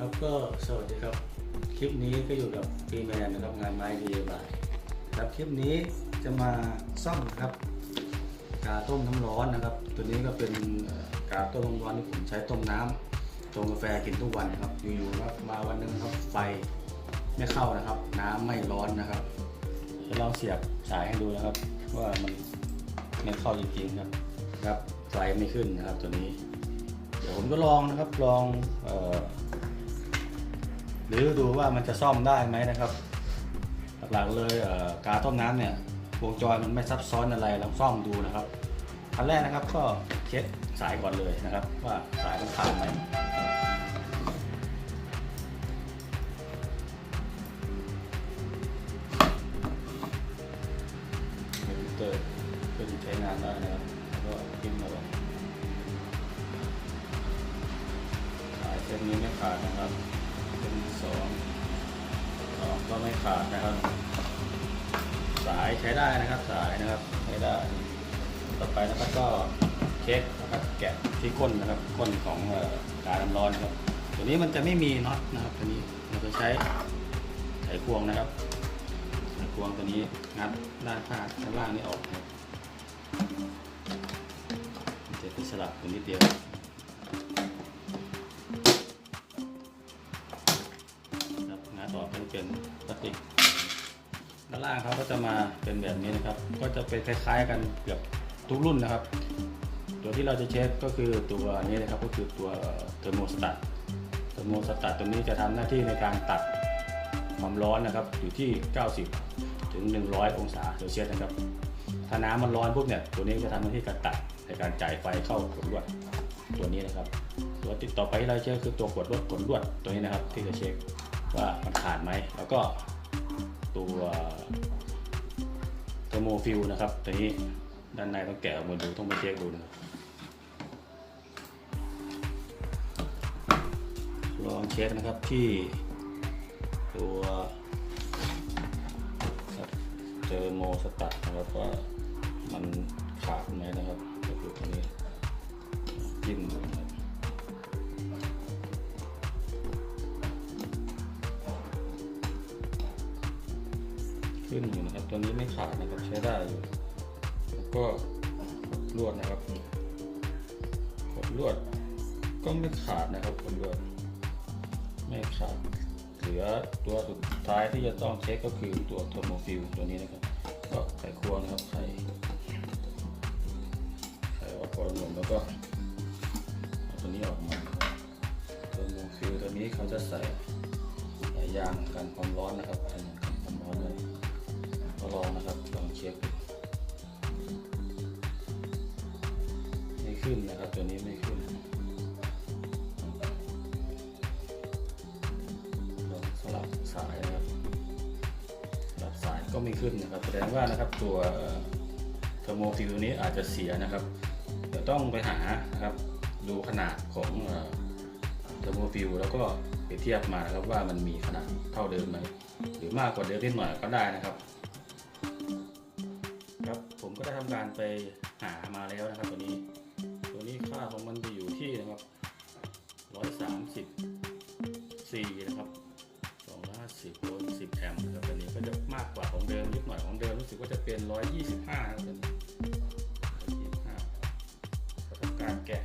ครับก็สวัสดีครับ คลิปนี้ก็อยู่กับปีแมนนะครับงานไม้ดีบายครับคลิปนี้จะมาซ่อมนะครับ กาต้มน้ำร้อนนะครับ ตัวนี้ก็เป็นกาต้มน้ำร้อนที่ผมใช้ต้มน้ำชงกาแฟกินทุกวันนะครับ อยู่ๆครับมาวันหนึงครับไฟไม่เข้านะครับ น้ำไม่ร้อนนะครับจะลองเสียบสายให้ดูนะครับ ว่ามันไม่เข้าจริงๆครับครับไฟไม่ขึ้นนะครับตัวนี้ เดี๋ยวผมก็ลองนะครับลองเออ หรือดูว่ามันจะซ่อมได้ไหมนะครับ หลักๆเลยเกาต้มน้ำเนี่ยวงจรมันไม่ซับซ้อนอะไรลองซ่อมดูนะครับอันแรกนะครับก็เช็คสายก่อนเลยนะครับ ว่าสายมันขาดไหมคอมพิวเตอร์ก็จะใช้งานได้นะครับแล้วก็พิมพ์มาสายเส้นนี้ไม่ขาดนะครับ เส้นสองสองก็ไม่ขาดนะครับ สายใช้ได้นะครับสายนะครับใช้ได้ ต่อไปนะครับก็เช็คนะครับแกะที่ก้นนะครับก้นของออการน้ำร้อนนะครับ ตัวนี้มันจะไม่มีน็อตนะครับตัวนี้เราจะใช้ไขควงนะครับไขควงตัวนี้งัดด้านข้างด้านล่างนี้ออกครับจะเป็นสลับตัวนิดเดียว เป็นพลาสติกด้านล่างเขาก็จะมาเป็นแบบนี้นะครับ ก็จะเป็นคล้ายๆกันเกือบทุกรุ่นนะครับ ตัวที่เราจะเช็คก็คือตัวนี้นะครับก็คือตัวเทอร์โมสตัตเทอร์โมสตัตตัวนี้จะทำหน้าที่ในการตัดความร้อนนะครับอยู่ที่ 90 ถึง 100 องศาเซลเซียสนะครับ ถ้าน้ำมันร้อนปุ๊บเนี่ยตัวนี้จะทำหน้าที่การตัดในการจ่ายไฟเข้ากดลวดตัวนี้นะครับตัวติดต่อไปที่เราเช็คคือตัวกดลวดกดลวดตัวนี้นะครับที่จะเช็ค ว่ามันขาดไหม แล้วก็ตัวเทอร์โมฟิลนะครับตัวนี้ด้านในต้องแกะออกมาดูต้องมาเช็คดูนะลองเช็คนะครับที่ตัวเทอร์โมสตัตนะครับว่ามันขาดไหมนะครับก็คือตัวนี้จิ้มดูนะ ตัวนี้ไม่ขาดนะครับใช้ได้อยู่แล้วก็ลวดนะครับกดลวดก็ไม่ขาดนะครับกดลวดไม่ขาดเหลือตัวสุดท้ายที่จะต้องเช็คก็คือตัวโทโมฟิลตัวนี้นะครับ ก็ไขควงนะครับไขไขออกก่อนหมดแล้วก็เอาตัวนี้ออกมาโทโมฟิลตัวนี้เขาจะใส่สายยางกันความร้อนนะครับ องนะครับลองเช็คไม่ขึ้นนะครับ ตัวนี้ไม่ขึ้นลองสลับสายนะครับสลับสายก็ไม่ขึ้นนะครับ แสดงว่านะครับตัวเทอร์โมฟิลนี้อาจจะเสียนะครับเดี๋ยวต้องไปหานะครับดูขนาดของเทอร์โมฟิลแล้วก็ไปเทียบมานะครับว่ามันมีขนาดเท่าเดิมไหมหรือมากกว่าเดิมนิดหน่อยก็ได้นะครับ ก็ได้ทำการไปหามาแล้วนะครับตัวนี้ ตัวนี้ค่าของมันจะอยู่ที่นะครับร้อยสามสิบสี่นะครับสองร้อยสิบโวลต์สิบแอมป์นะครับตัวนี้ก็จะมากกว่าของเดิมนิดหน่อยของเดิมรู้สึกว่าจะเป็นร้อยยี่สิบห้าครับตัวนี้ร้อยยี่สิบห้าทำการแกะ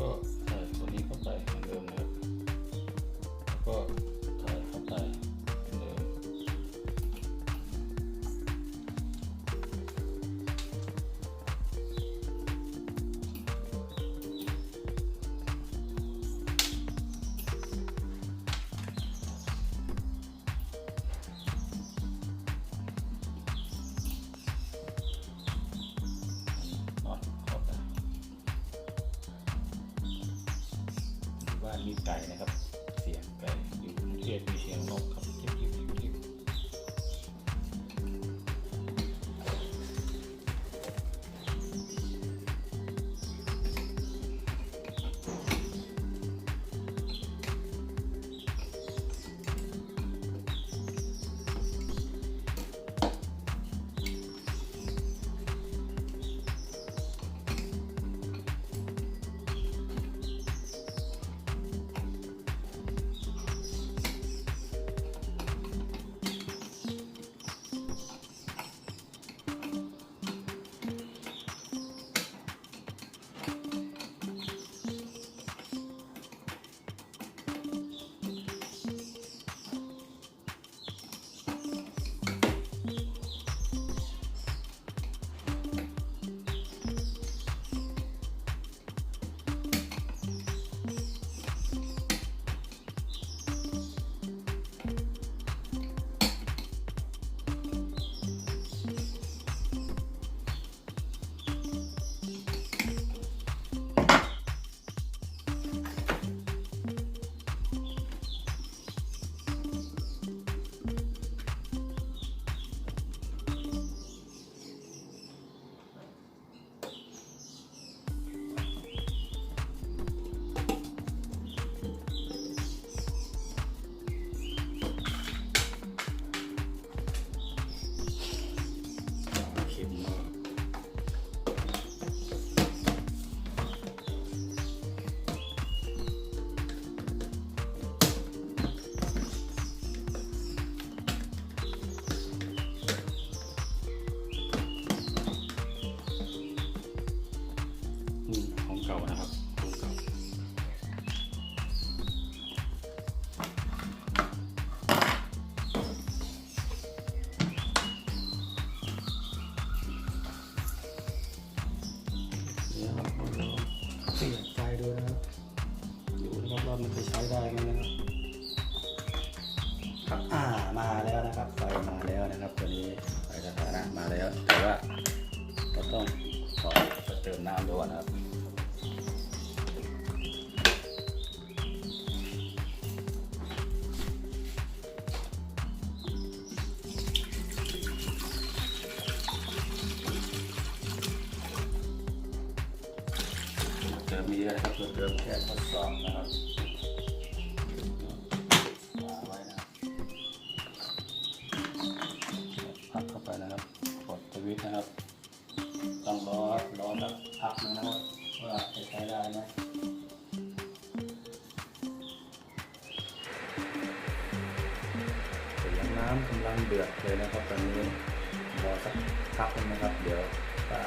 น บ้านมีไก่นะ นะครับตัวนี้ไฟสถานะมาแล้ว แต่ว่าเราต้องขอเติมน้ำด้วยนะครับ นะครับ ต้องรอรอสักพักนึงนะครับ ว่าจะใช้ได้ไหมเสียงน้ำกำลังเดือดเลยนะครับตอนนี้รอสักพักนึงนะครับ เดี๋ยวถ้า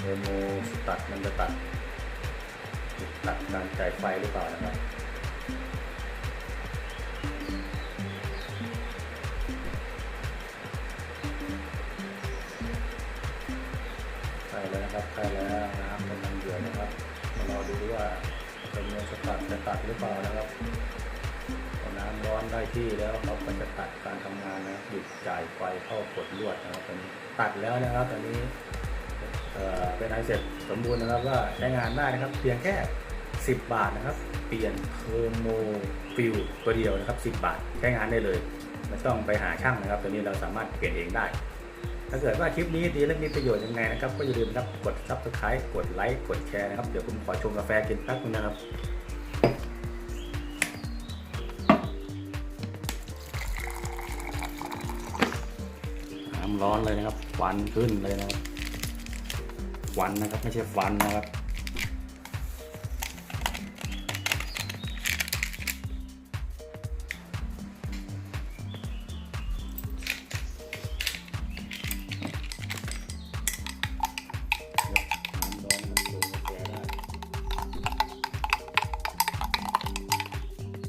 เมนูสตัดมันจะตัดตัดการจ่ายไฟหรือเปล่านะครับ นะครับใกล้แล้วน้ำกำลังเดือดนะครับมารอดูว่าเป็นเมนูสตัดจะตัดหรือเปล่านะครับพอน้ำร้อนได้ที่แล้วเขาก็จะตัดการทำงานนะหยุดจ่ายไฟเข้ากดลวดนะครับตอนนี้ตัดแล้วนะครับตอนนี้เอ่อเป็นอันเสร็จสมบูรณ์นะครับว่าใช้งานได้นะครับ เพียงแค่ 10 บาทนะครับ เปลี่ยนเทอร์โมฟิลตัวเดียวนะครับ 10 บาทใช้งานได้เลยไม่ต้องไปหาช่างนะครับ ตัวนี้เราสามารถเปลี่ยนเองได้ ถ้าเกิดว่าคลิปนี้ดีและมีประโยชน์ยังไงนะครับ ก็อย่าลืมนะครับกด subscribe กดไลค์กดแชร์นะครับ เดี๋ยวผมขอชงกาแฟกินแป๊บนึงนะครับน้ำร้อนเลยนะครับควันขึ้นเลยนะครับควันนะครับไม่ใช่ฟันนะครับ